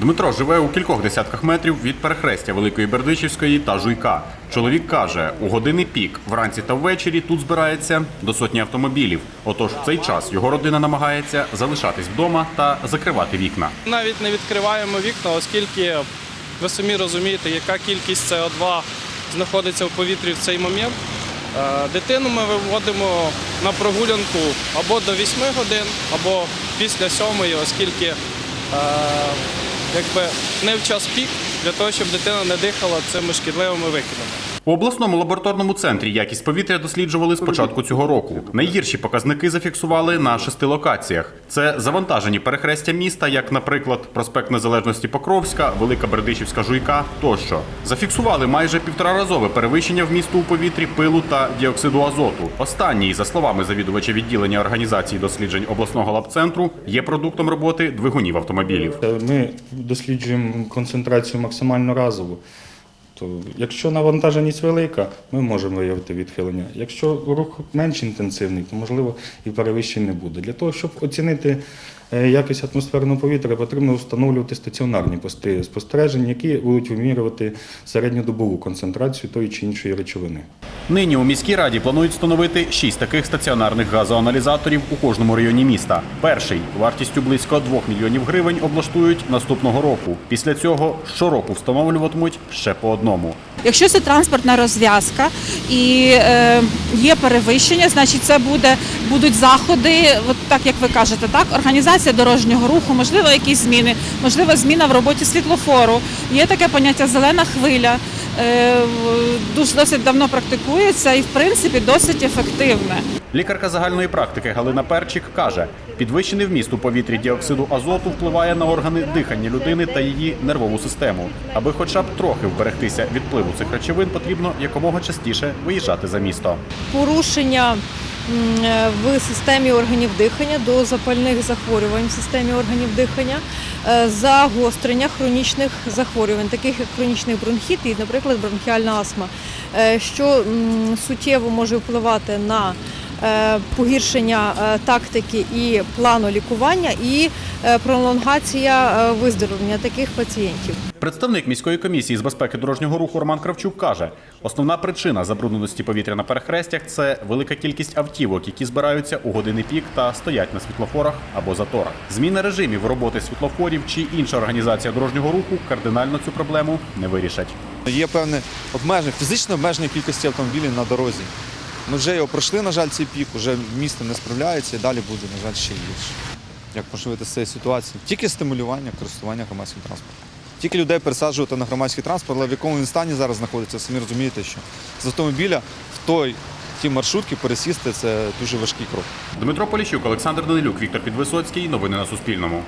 Дмитро живе у кількох десятках метрів від перехрестя Великої Бердичівської та Жуйка. Чоловік каже, у години пік вранці та ввечері тут збирається до сотні автомобілів. Отож, в цей час його родина намагається залишатись вдома та закривати вікна. Навіть не відкриваємо вікна, оскільки ви самі розумієте, яка кількість СО2 знаходиться в повітрі в цей момент. Е, Дитину ми виводимо на прогулянку або до 8 годин, або після 7, оскільки е, якби не в час пік для того, щоб дитина не дихала цими шкідливими викидами. У обласному лабораторному центрі якість повітря досліджували з початку цього року. Найгірші показники зафіксували на шести локаціях. Це завантажені перехрестя міста, як, наприклад, проспект Незалежності Покровська, Велика Бердичівська Жуйка тощо. Зафіксували майже півтораразове перевищення вмісту у повітрі пилу та діоксиду азоту. Останній, за словами завідувача відділення організації досліджень обласного лабцентру, є продуктом роботи двигунів автомобілів. Ми досліджуємо концентрацію максимально разову. То якщо навантаженість велика, ми можемо виявити відхилення. Якщо рух менш інтенсивний, то можливо і перевищень не буде. Для того, щоб оцінити е, якість атмосферного повітря, потрібно встановлювати стаціонарні пости спостережень, які будуть вимірювати середньодобову концентрацію тої чи іншої речовини. Нині у міській раді планують встановити шість таких стаціонарних газоаналізаторів у кожному районі міста. Перший вартістю близько 2 мільйонів гривень облаштують наступного року. Після цього щороку встановлюватимуть ще по одному. Якщо це транспортна розв'язка і е, є перевищення, значить це буде будуть заходи, от так як ви кажете, так організація дорожнього руху, можливо, якісь зміни, можливо, зміна в роботі світлофору. Є таке поняття зелена хвиля. Е, дуже досить давно практикується і в принципі досить ефективне. Лікарка загальної практики Галина Перчик каже, підвищений вміст у повітрі діоксиду азоту впливає на органи дихання людини та її нервову систему. Аби хоча б трохи вберегтися від впливу цих речовин, потрібно якомога частіше виїжджати за місто. порушення в системі органів дихання до запальних захворювань в системі органів дихання, е, загострення хронічних захворювань, таких як хронічний бронхіт і, наприклад, бронхіальна астма, е, що суттєво може впливати на е, погіршення е, тактики і плану лікування і е, пролонгація е, виздоровлення таких пацієнтів. Представник міської комісії з безпеки дорожнього руху Роман Кравчук каже, основна причина забрудненості повітря на перехрестях це велика кількість автівок, які збираються у години пік та стоять на світлофорах або заторах. Зміна режимів роботи світлофорів чи інша організація дорожнього руху кардинально цю проблему не вирішать. Є певне обмеження, фізичне обмеження кількості автомобілів на дорозі. Ми вже його пройшли, на жаль, цей пік, вже місто не справляється і далі буде, на жаль, ще гірше. Як поживити з цієї ситуації? Тільки стимулювання користування громадським транспортом. Тільки людей пересаджувати на громадський транспорт, але в якому він стані зараз знаходиться, самі розумієте, що з автомобіля в той ті маршрутки пересісти це дуже важкий крок. Дмитро Поліщук, Олександр Данилюк, Віктор Підвисоцький. Новини на Суспільному.